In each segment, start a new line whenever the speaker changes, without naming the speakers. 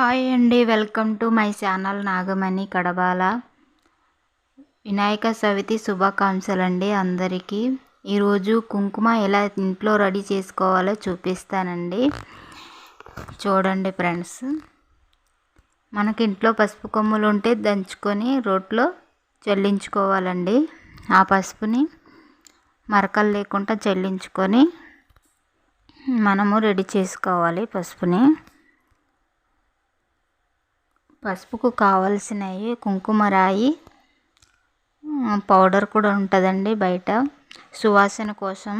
Hi అండి welcome to my channel Nagamani Kadabala Vinayaka Chavithi శుభాకాంక్షలు అండి అందరికీ. ఈరోజు కుంకుమ ఎలా ఇంట్లో రెడీ చేసుకోవాలో చూపిస్తానండి. చూడండి ఫ్రెండ్స్. మనకి ఇంట్లో పసుపు కొమ్ములు ఉంటే దంచుకొని రోట్లో చెల్లించుకోవాలండి. ఆ పసుపుని మరకలు లేకుండా చెల్లించుకొని మనము రెడీ చేసుకోవాలి పసుపుని. పసుపుకు కావలసినవి కుంకుమ రాయి పౌడర్ కూడా ఉంటుందండి బయట. సువాసన కోసం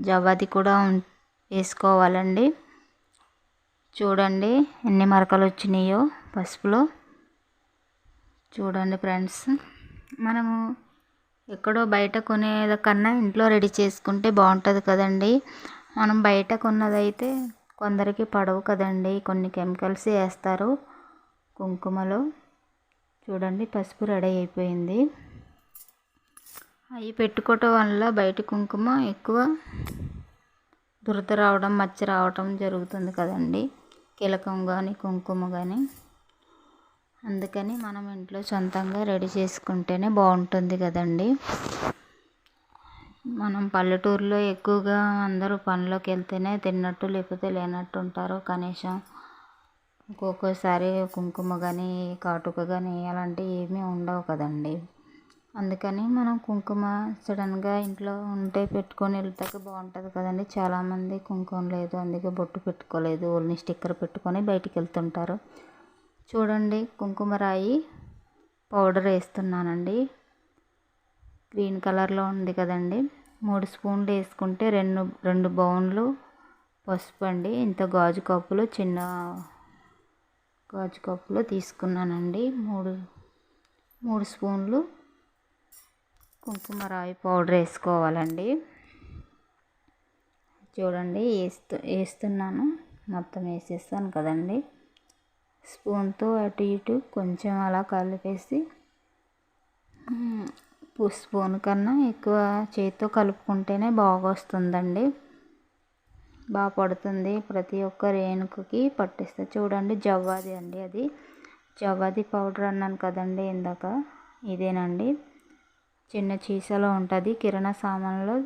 జవ్వాది కూడా వేసుకోవాలండి. చూడండి ఎన్ని మరకలు వచ్చినాయో పసుపులో. చూడండి ఫ్రెండ్స్ మనము ఎక్కడో బయట కొనేదకన్నా ఇంట్లో రెడీ చేసుకుంటే బాగుంటుంది కదండి. మనం బయట కొన్నదైతే కొందరికి పడవు కదండి కొన్ని కెమికల్స్ వేస్తారు. కుంకుమలో చూడండి పసుపు రెడీ అయిపోయింది. అవి పెట్టుకోవటం వల్ల బయట కుంకుమ ఎక్కువ దురద రావడం మచ్చ రావడం జరుగుతుంది కదండి. కిలకం కానీ కుంకుమ కానీ అందుకని మనం ఇంట్లో సొంతంగా రెడీ చేసుకుంటేనే బాగుంటుంది కదండి. మనం పల్లెటూరులో ఎక్కువగా అందరూ పనిలోకి వెళ్తేనే తిన్నట్టు లేకపోతే లేనట్టు ఉంటారు కనీసం. ఒక్కొక్కసారి కుంకుమ కానీ కాటుక కానీ అలాంటివి ఏమీ ఉండవు కదండి. అందుకని మనం కుంకుమ సడన్గా ఇంట్లో ఉంటే పెట్టుకొని వెళ్తాక బాగుంటుంది కదండి. చాలామంది కుంకుమ లేదు అందుకే బొట్టు పెట్టుకోలేదు ఓన్లీ స్టిక్కర్ పెట్టుకొని బయటికి వెళ్తుంటారు. చూడండి కుంకుమ రాయి పౌడర్ వేస్తున్నానండి. గ్రీన్ కలర్లో ఉంది కదండి. మూడు స్పూన్లు వేసుకుంటే రెండు రెండు బౌన్లు పసుపు అండి. ఇంత గాజు కప్పులు చిన్న గాజు కప్పులో తీసుకున్నానండి. మూడు మూడు స్పూన్లు కుంకుమ రాయి పౌడర్ వేసుకోవాలండి. చూడండి వేస్తూ వేస్తున్నాను. మొత్తం వేసేస్తాను కదండి. స్పూన్తో అటు ఇటు కొంచెం అలా కలిపేసి స్పూన్ కన్నా ఎక్కువ చేతితో కలుపుకుంటేనే బాగా వస్తుందండి బాగా పడుతుంది. ప్రతి ఒక్క రేణుకకి పట్టిస్తే. చూడండి జవ్వాది అండి అది. జవ్వాది పౌడర్ అన్నాను కదండి ఇందాక. ఇదేనండి. చిన్న చీసలో ఉంటుంది. కిరాణా సామాన్లో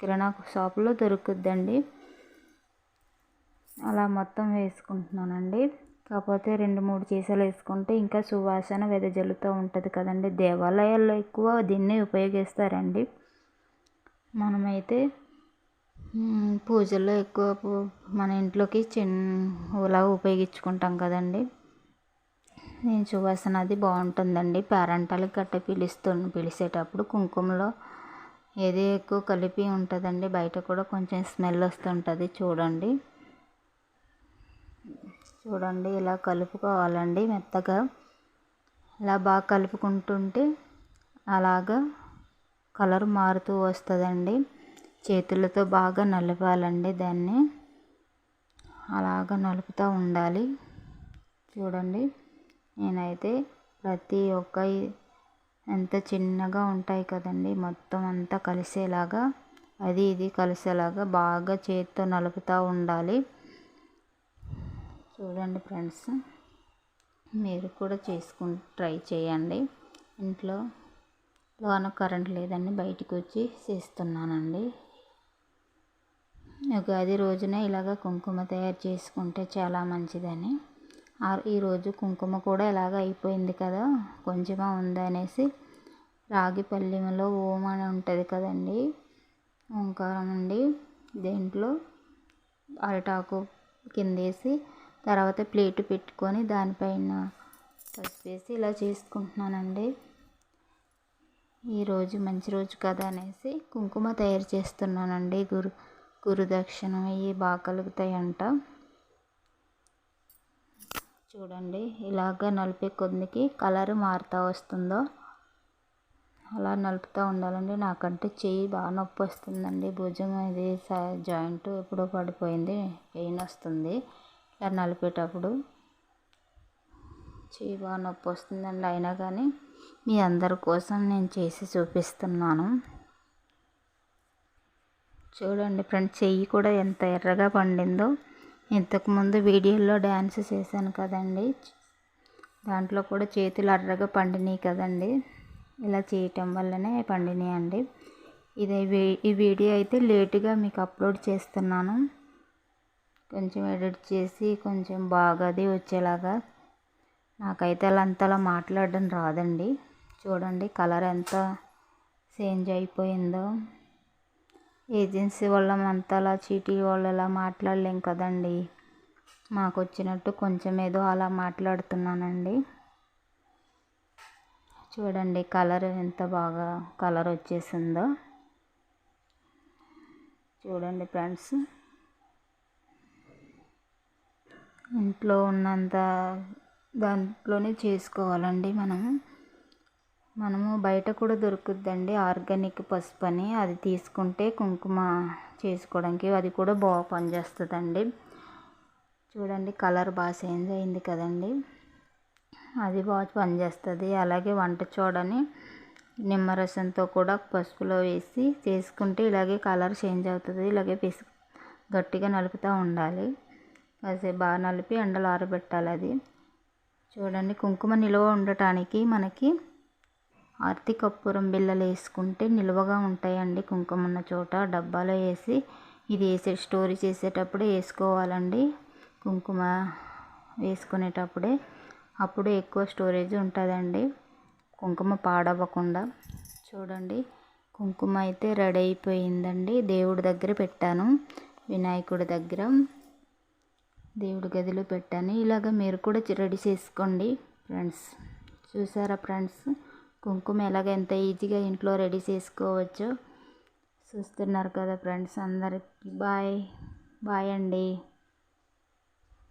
కిరాణా షాపులో దొరుకుద్దండి. అలా మొత్తం వేసుకుంటున్నానండి. కాకపోతే రెండు మూడు చీసలు వేసుకుంటే ఇంకా సువాసన వెదజల్లుతూ ఉంటుంది కదండి. దేవాలయాల్లో ఎక్కువ దీన్ని ఉపయోగిస్తారండి. మనమైతే పూజల్లో ఎక్కువ మన ఇంట్లోకి చిన్న ఉపయోగించుకుంటాం కదండి. నేను సువాసన అది బాగుంటుందండి. పేరంటాలకి గట్ట పిలుస్తు పిలిచేటప్పుడు కుంకుమలో ఏది ఎక్కువ కలిపి ఉంటుందండి బయట కూడా కొంచెం స్మెల్ వస్తుంటుంది చూడండి. చూడండి ఇలా కలుపుకోవాలండి మెత్తగా. ఇలా బాగా కలుపుకుంటుంటే అలాగా కలర్ మారుతూ వస్తుందండి. చేతులతో బాగా నలపాలండి దాన్ని. అలాగ నలుపుతూ ఉండాలి. చూడండి నేనైతే ప్రతి ఒక్క ఎంత చిన్నగా ఉంటాయి కదండి మొత్తం అంతా కలిసేలాగా అది ఇది కలిసేలాగా బాగా చేతితో నలుపుతూ ఉండాలి. చూడండి ఫ్రెండ్స్ మీరు కూడా చేసుకుని ట్రై చేయండి. ఇంట్లో లోన కరెంట్ లేదని బయటకు వచ్చి చేస్తున్నానండి. ఉగాది రోజున ఇలాగ కుంకుమ తయారు చేసుకుంటే చాలా మంచిదని. ఈరోజు కుంకుమ కూడా ఇలాగ అయిపోయింది కదా కొంచెమే ఉందనేసి రాగి పల్లెములో ఓం అని ఉంటుంది కదండి ఓంకారం అండి. దేంట్లో అరటాకు కిందేసి తర్వాత ప్లేట్ పెట్టుకొని దానిపైన పసుపు వేసి ఇలా చేసుకుంటున్నానండి. ఈరోజు మంచి రోజు కదా అనేసి కుంకుమ తయారు చేస్తున్నానండి గురు గురుదక్షిణ ఇవి బాగా కలుగుతాయంట. చూడండి ఇలాగ నలిపే కొద్దికి కలర్ మారుతూ వస్తుందో. అలా నలుపుతూ ఉండాలండి. నాకంటే చెయ్యి బాగా నొప్పి వస్తుందండి. భుజం ఇది జాయింట్ ఎప్పుడో పడిపోయింది పెయిన్ వస్తుంది. ఇలా నలిపేటప్పుడు చెయ్యి బాగా నొప్పి వస్తుందండి. అయినా కానీ మీ అందరి కోసం నేను చేసి చూపిస్తున్నాను. చూడండి ఫ్రెండ్స్ చెయ్యి కూడా ఎంత ఎర్రగా పండిందో. ఇంతకుముందు వీడియోలో డ్యాన్స్ చేశాను కదండి. దాంట్లో కూడా చేతులు అర్రగా పండినాయి కదండి. ఇలా చేయటం వల్లనే పండినాయి అండి. ఇది ఈ వీడియో అయితే లేటుగా మీకు అప్లోడ్ చేస్తున్నాను. కొంచెం ఎడిట్ చేసి కొంచెం బాగా అది వచ్చేలాగా. నాకైతే అలా అంతలా మాట్లాడడం రాదండి. చూడండి కలర్ ఎంత చేంజ్ అయిపోయిందో. ఏజెన్సీ వాళ్ళం అంతలా చీటీ వాళ్ళు అలా మాట్లాడలేం కదండి. మాకు వచ్చినట్టు కొంచెం ఏదో అలా మాట్లాడుతున్నానండి. చూడండి కలర్ ఎంత బాగా కలర్ వచ్చేసిందో చూడండి ఫ్రెండ్స్. ఇంట్లో ఉన్నంత దాంట్లోనే చేసుకోవాలండి మనము. మనము బయట కూడా దొరుకుద్దండి. ఆర్గానిక్ పసుపు అని అది తీసుకుంటే కుంకుమ చేసుకోవడానికి అది కూడా బాగా పనిచేస్తుందండి. చూడండి కలర్ బాగా చేంజ్ అయింది కదండి. అది బాగా పనిచేస్తుంది. అలాగే వంట చూడని నిమ్మరసంతో కూడా పసుపులో వేసి చేసుకుంటే ఇలాగే కలర్ చేంజ్ అవుతుంది. ఇలాగే పిసు గట్టిగా నలుపుతూ ఉండాలి. కాసేపు బాగా నలిపి ఎండలో ఆరబెట్టాలి అది. చూడండి కుంకుమ నిలువ ఉండటానికి మనకి ఆర్తి కర్పూరం బిళ్ళలు వేసుకుంటే నిలువగా ఉంటాయండి కుంకుమ ఉన్న చోట. డబ్బాలో వేసి ఇది వేసే స్టోరీ చేసేటప్పుడే వేసుకోవాలండి. కుంకుమ వేసుకునేటప్పుడే. అప్పుడు ఎక్కువ స్టోరేజ్ ఉంటుందండి. కుంకుమ పాడవ్వకుండా. చూడండి కుంకుమ అయితే రెడీ అయిపోయిందండి. దేవుడి దగ్గర పెట్టాను. వినాయకుడి దగ్గర. దేవుడి గదిలో పెట్టాను. ఇలాగ మీరు కూడా రెడీ చేసుకోండి ఫ్రెండ్స్. చూసారా ఫ్రెండ్స్? కుంకుమ ఎలాగ ఎంత ఈజీగా ఇంట్లో రెడీ చేసుకోవచ్చో? చూస్తున్నారు కదా ఫ్రెండ్స్ అందరికీ. బాయ్. బాయ్ అండి.